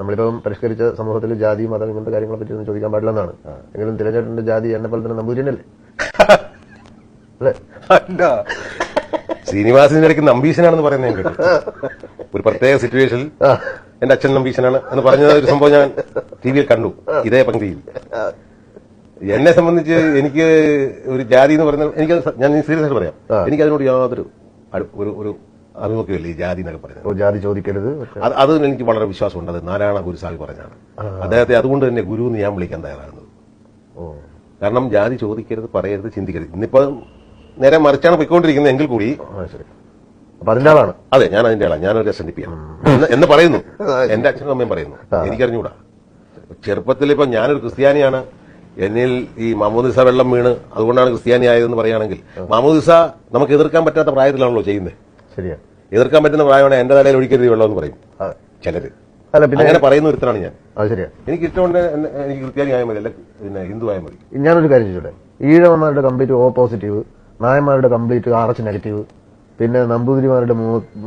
നമ്മളിപ്പം പരിഷ്കരിച്ച സമൂഹത്തിൽ ജാതി മതം ഇങ്ങനത്തെ കാര്യങ്ങളെ പറ്റി ഒന്നും ചോദിക്കാൻ പാടില്ലെന്നാണ്. എങ്കിലും തിരഞ്ഞെടുപ്പിന്റെ ജാതി എന്നെ പോലെ തന്നെ നമ്പൂരിനല്ലേ അല്ലേ? അല്ല. ശ്രീനിവാസിന്റെ ഇടയ്ക്ക് നമ്പീശനാണെന്ന് പറയുന്നത് ഞാൻ കേട്ടു. ഒരു പ്രത്യേക സിറ്റുവേഷനിൽ. എന്റെ അച്ഛൻ നമ്പീശനാണ് എന്ന് പറഞ്ഞ ഒരു സംഭവം ഞാൻ ടി വിയിൽ കണ്ടു ഇതേ പങ്ക്തിയിൽ എന്നെ സംബന്ധിച്ച് എനിക്ക് ഒരു ജാതി എന്ന് പറയുന്നത് എനിക്ക് ഞാൻ സീരിയസ് ആയിട്ട് പറയാം. എനിക്ക് അതിനോട് യാതൊരു ഒരു ഒരു അഭിമുഖമില്ല ഈ ജാതി എന്നൊക്കെ പറയുന്നത് ജാതി ചോദിക്കരുത്. അത് അത് എനിക്ക് വളരെ വിശ്വാസമുണ്ട്. അത് നാരായണ ഗുരുസ്വാമി പറഞ്ഞാണ്. അദ്ദേഹത്തെ അതുകൊണ്ട് തന്നെ ഗുരു എന്ന് ഞാൻ വിളിക്കാൻ തയ്യാറാകുന്നത്. ഓ. കാരണം ജാതി ചോദിക്കരുത് പറയരുത് ചിന്തിക്കരുത്. ഇന്നിപ്പോ നേരെ മറിച്ചാണ് പോയിക്കൊണ്ടിരിക്കുന്നത് എങ്കിൽ കൂടി അപ്പൊ അതിന്റെ ആളാണ്. അതെ ഞാൻ അതിന്റെ ആളാണ്. ഞാനൊരു എസ് എൻ ഡി പി ആണ് എന്ന് എന്ന് പറയുന്നു. എന്റെ അച്ഛനും അമ്മയും പറയുന്നു. എനിക്കറിഞ്ഞൂടാ. ചെറുപ്പത്തിൽ ഇപ്പൊ ഞാനൊരു ക്രിസ്ത്യാനിയാണ്. എന്നിൽ ഈ മാമോദിസ വെള്ളം വീണ് അതുകൊണ്ടാണ് ക്രിസ്ത്യാനി ആയതെന്ന് പറയുകയാണെങ്കിൽ മാമോദിസ നമുക്ക് എതിർക്കാൻ പറ്റാത്ത പ്രായത്തിലാണല്ലോ ചെയ്യുന്നത്. ശരിയാ. എതിർക്കാൻ പറ്റുന്ന പ്രായമാണ് എന്റെ തലയിൽ ഒഴിക്കരുത് വെള്ളം എന്ന് പറയും. ചിലര്. അല്ല പിന്നെ അങ്ങനെ പറയുന്ന ഒരുത്തനാണ് ഞാൻ. അത് ശരിയാണ് എനിക്ക് ഇഷ്ടമുണ്ട് എനിക്ക് ക്രിസ്ത്യാനി ആയാൽ മതി അല്ല പിന്നെ ഹിന്ദു ആയാൽ മതി. ഞാനൊരു കാര്യം ചോദിച്ചോട്ടെ? ഈഴവന്മാരുടെ കംപ്ലീറ്റ് ഓ പോസിറ്റീവ് നായന്മാരുടെ കംപ്ലീറ്റ് ആർ എച്ച് നെഗറ്റീവ് പിന്നെ നമ്പൂതിരിമാരുടെ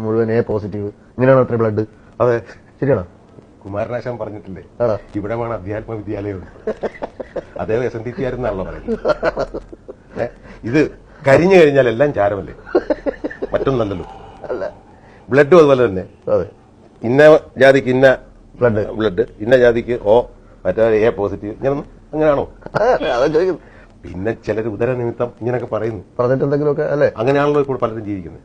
മുഴുവൻ എ പോസിറ്റീവ് ഇങ്ങനെയാണ് അത്ര ബ്ലഡ് അതെ. ശരിയാണോ? കുമാരനാശാൻ പറഞ്ഞിട്ടില്ലേ? ഇവിടെ വേണം അധ്യാത്മ വിദ്യാലയം അദ്ദേഹം എസ് എൻ ഡി സി ആയിരുന്നാണല്ലോ പറയുന്നത്. ഇത് കരിഞ്ഞു കഴിഞ്ഞാൽ എല്ലാം ചാരമല്ലേ? മറ്റൊന്നല്ലല്ലോ. ബ്ലഡ് അതുപോലെ തന്നെ. അതെ. ഇന്ന ജാതിക്ക് ഇന്ന ബ്ലഡ്. ബ്ലഡ് ഇന്ന ജാതിക്ക് ഓ മറ്റേ എ പോസിറ്റീവ് ഇങ്ങനെ അങ്ങനെയാണോ? പിന്നെ ചിലർ ഉദര നിമിത്തം ഇങ്ങനെയൊക്കെ പറയുന്നു. പറഞ്ഞിട്ട് എന്തെങ്കിലുമൊക്കെ അല്ലേ? അങ്ങനെയാണല്ലോ ഇപ്പോൾ പലരും ജീവിക്കുന്നത്.